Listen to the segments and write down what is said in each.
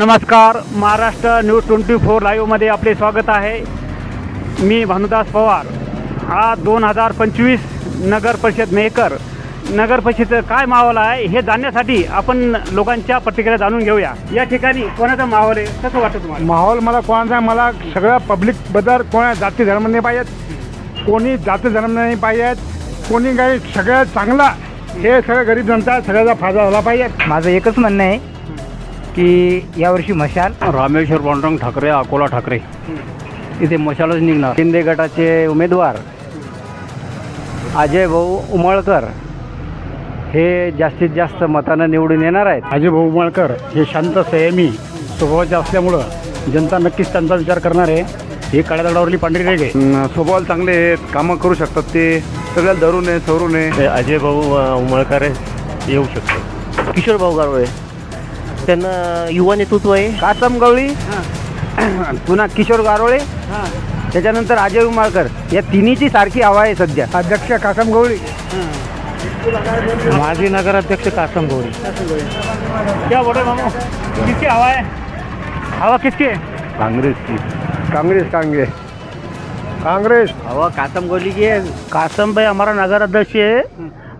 नमस्कार Maharashtra news twenty four लाईव्हमध्ये आपले स्वागत आहे. मी भानुदास पवार. हा दोन हजार पंचवीस नगर परिषद मेकर नगर परिषदेचं काय माहोल आहे हे जाणण्यासाठी आपण लोकांच्या प्रतिक्रिया जाणून घेऊया. या ठिकाणी कोणाचा माहोल आहे? कसं वाटतं तुम्हाला? माहोल मला कोणाचा मला सगळ्या पब्लिकबद्दल कोणा जाती धर्म नाही पाहिजेत. कोणी जाती धर्म नाही पाहिजेत. कोणी काही सगळ्यात चांगला हे सगळं गरीब जनता सगळ्याचा फायदा झाला पाहिजे माझं एकच म्हणणं आहे की यावर्षी मशाल. रामेश्वर पांडुरंग ठाकरे अकोला ठाकरे. इथे मशालच निघणार. शिंदे गटाचे उमेदवार अजय भाऊ उमळकर हे जास्तीत जास्त मतानं निवडून येणार आहेत. अजय भाऊ उमळकर हे शांत संयमी स्वभावाचे असल्यामुळं जनता नक्कीच त्यांचा विचार करणार आहे. ही काळ्या दगडावरली पांढरी रेग आहे स्वभाव चांगले आहेत कामं करू शकतात ते. सगळ्याला धरून आहे सवरून आहे. अजय भाऊ उमळकर येऊ शकतो किशोर भाऊ गारोळे त्यांना युवा नेतृत्व आहे. कासम गवळी पुन्हा किशोर गारोळे. त्याच्यानंतर अजय उमाळकर. या तिन्हीची सारखी हवा आहे सध्या. अध्यक्ष कासम गवळी. माजी नगराध्यक्ष कासम गवळी. क्या बोल रहे मामू? किसकी हवा है हवा किसकी है काँग्रेसची. काँग्रेस काँग्रेस. काँग्रेस. हवा कासम गवली की है कासम भाई हमारा नगर अध्यक्ष है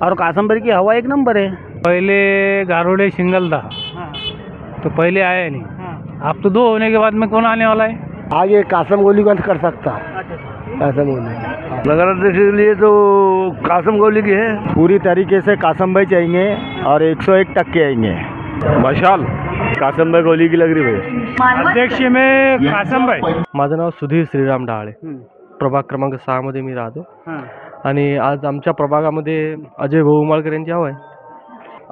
और कासम भाई की हवा एक नंबर है पहले गारोड़े सिंगल था तो पहले आया नहीं. अब तो दो होने के बाद में कौन आने वाला है? आगे कासम गोली का कर सकता? कासम गोली। नगराध्यक्ष के लिए तो कासम गौली की है। पूरी तरीके से कासम भाई चाहिए और 101 टक्के आएंगे। मशाल कासम भाई गौली की लग रही भाई। अध्यक्ष में कासम भाई। माझं नाव सुधीर श्रीराम डाळे. प्रभाग क्रमांक सहामध्ये मी राहतो. आणि आज आमच्या प्रभागामध्ये अजय भाऊ उमाळकर यांची हवं आहे.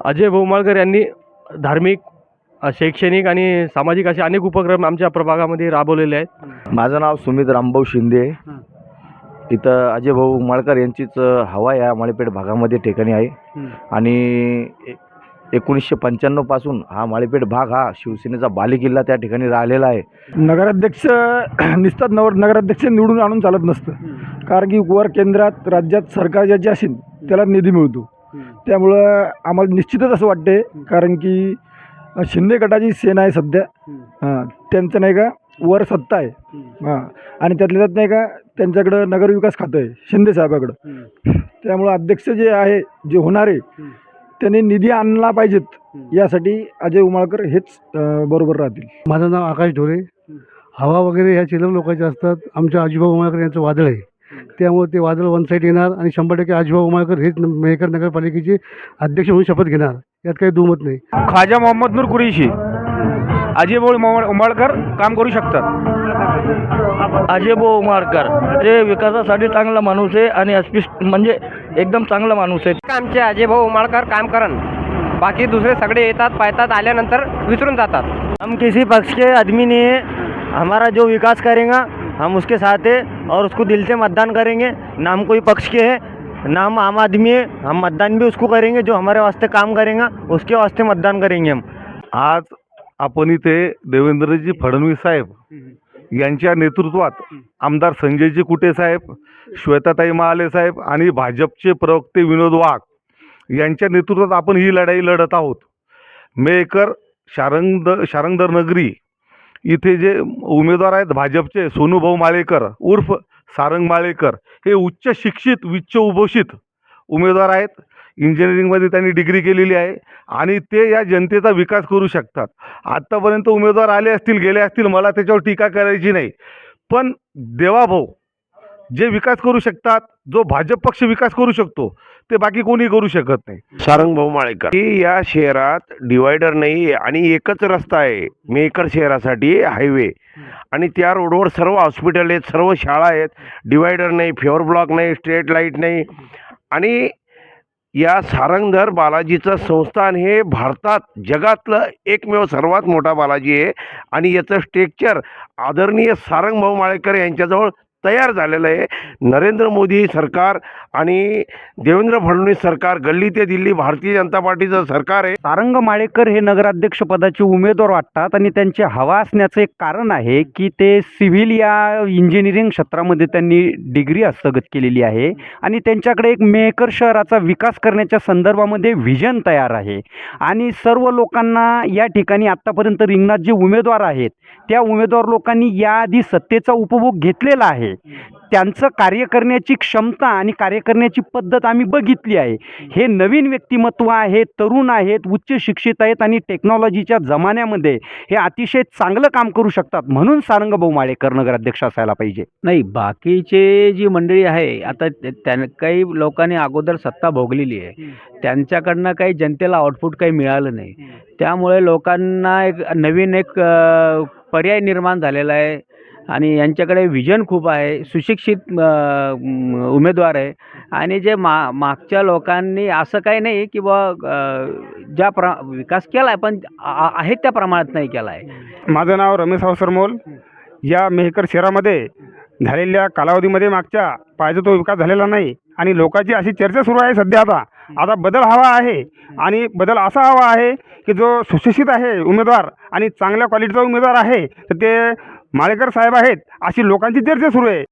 अजय भाऊ उमाळकर यांनी धार्मिक शैक्षणिक आणि सामाजिक असे अनेक उपक्रम आमच्या प्रभागामध्ये राबवलेले आहेत. माझं नाव सुमित रामभाऊ शिंदे. इथं अजय भाऊ माळकर यांचीच हवा या माळेपेठ भागामध्ये ठिकाणी आहे. आणि एकोणीसशे पंच्याण्णवपासून हा माळेपेठ भाग हा शिवसेनेचा बालेकिल्ला त्या ठिकाणी राहिलेला आहे. नगराध्यक्ष निसतात नवर नगराध्यक्ष निवडून आणून चालत नसतं. कारण की वर केंद्रात राज्यात सरकार ज्याचे असेल त्याला निधी मिळतो. त्यामुळं आम्हाला निश्चितच असं वाटते कारण की शिंदे गटाची सेना आहे सध्या. हां त्यांचं नाही का वर सत्ता आहे. हां आणि त्यातल्या त्यात नाही का त्यांच्याकडं नगरविकास खातं आहे शिंदे साहेबाकडं. त्यामुळं अध्यक्ष जे आहे जे होणारे त्यांनी निधी आणला पाहिजेत. यासाठी अजय उमाळकर हेच बरोबर राहतील. माझं नाव आकाश ढोरे. हवा वगैरे ह्या चिलम लोकांच्या असतात. आमच्या आजीभाऊ उमाळकर यांचं वादळ आहे. त्यामुळे ते वादळ वन साईड येणार आणि शंभर टक्के आजीभाऊ उमाळकर हेच मेहकर नगरपालिकेचे अध्यक्ष म्हणून शपथ घेणार. यात काही दुमत नाही. खाजा मोहम्मद नूर कुरेशी अजय भाऊ उमाळकर काम करू शकतात. अजय भाऊ उमळकर ते विकासासाठी चांगला माणूस आहे आणि अस्पृश्य म्हणजे एकदम चांगला माणूस आहे. आमचे अजय भाऊ उमाळकर काम करन. बाकी दुसरे सगळे येतात पाहतात आल्यानंतर विसरून जातात. हम किसी पक्ष के आदमी नहीं है। हमारा जो विकास करेगा हम उसके साथ है और उसको दिल से मतदान करेंगे। ना हम कोई पक्ष के हैं ना हम आम आदमी है हम मतदान भी उसको करेंगे जो हमारे वास्ते काम करेगा उसके वास्ते मतदान करेंगे हम। आज आपण इथे देवेंद्रजी फडणवीस साहेब यांच्या नेतृत्वात आमदार संजयजी कुटे साहेब श्वेताताई महाले साहेब आणि भाजपचे प्रवक्ते विनोद वाघ यांच्या नेतृत्वात आपण ही लढाई लढत आहोत. मेकर शारंगद शारंगदर नगरी इथे जे उमेदवार आहेत भाजपचे सोनूभाऊ माळेकर उर्फ सारंग माळेकर हे उच्च शिक्षित उच्च उभोषित उमेदवार आहेत. इंजिनिअरिंगमध्ये त्यांनी डिग्री केलेली आहे आणि ते या जनतेचा विकास करू शकतात. आत्तापर्यंत उमेदवार आले असतील गेले असतील मला त्याच्यावर टीका करायची नाही. पण देवाभाऊ जे विकास करू शकतात जो भाजप पक्ष विकास करू शकतो ते बाकी कोणी करू शकत नाही. सारंग भाऊ माळेकर. या शहरात डिवायडर नाही आणि एकच रस्ता आहे मेकर शहरासाठी हायवे. आणि त्या रोडवर सर्व हॉस्पिटल आहेत सर्व शाळा आहेत डिवायडर नाही फेवर ब्लॉक नाही स्ट्रेट लाइट नाही. आणि या सारंगधर बालाजीचं संस्थान हे भारतात जगातलं एकमेव सर्वात मोठा बालाजी आहे. आणि याचं स्ट्रक्चर आदरणीय सारंग भाऊ माळेकर यांच्याजवळ तयार झालेलं आहे. नरेंद्र मोदी सरकार आणि देवेंद्र फडणवीस सरकार गल्ली ते दिल्ली भारतीय जनता पार्टीचं सरकार आहे. सारंग माळेकर हे नगराध्यक्ष पदाचे उमेदवार वाटतात आणि त्यांचे हवा असण्याचं एक कारण आहे की ते सिव्हिल या इंजिनिअरिंग क्षेत्रामध्ये त्यांनी डिग्री हस्तगत केलेली आहे आणि त्यांच्याकडे एक मेहकर शहराचा विकास करण्याच्या संदर्भामध्ये व्हिजन तयार आहे. आणि सर्व लोकांना या ठिकाणी आत्तापर्यंत रिंगणात जे उमेदवार आहेत त्या उमेदवार लोकांनी याआधी सत्तेचा उपभोग घेतलेला आहे. त्यांचं कार्य करण्याची क्षमता आणि कार्य करण्याची पद्धत आम्ही बघितली आहे. हे नवीन व्यक्तिमत्व आहे तरुण आहेत उच्च शिक्षित आहेत आणि टेक्नॉलॉजीच्या जमान्यामध्ये हे अतिशय चांगलं काम करू शकतात. म्हणून सारंगभाऊ माळेकर नगराध्यक्ष असायला पाहिजे. नाही बाकीचे जी मंडळी आहे आता त्या त्यां- काही लोकांनी अगोदर सत्ता भोगलेली आहे. त्यांच्याकडनं काही जनतेला आउटपुट काही मिळालं नाही. त्यामुळे लोकांना एक नवीन एक पर्याय निर्माण झालेला आहे. आणि यांच्याकडे विजन खूप आहे सुशिक्षित उमेदवार आहे. आणि जे मा मागच्या लोकांनी असं काही नाही की बा ज्या प्र विकास केला आहे पण आ- आहे त्या प्रमाणात नाही केला आहे माझं नाव रमेश अवसरमोल या मेहकर शहरामध्ये झालेल्या कालावधीमध्ये मागच्या पाहिजे तो विकास झालेला नाही. आणि लोकांची अशी चर्चा सुरू आहे सध्या आता. आता बदल हवा आहे. आणि बदल असा हवा आहे की जो सुशिक्षित आहे उमेदवार आणि चांगल्या क्वालिटीचा उमेदवार आहे तर ते माळेकर साहेब आहेत अशी लोकांची चर्चा सुरू आहे.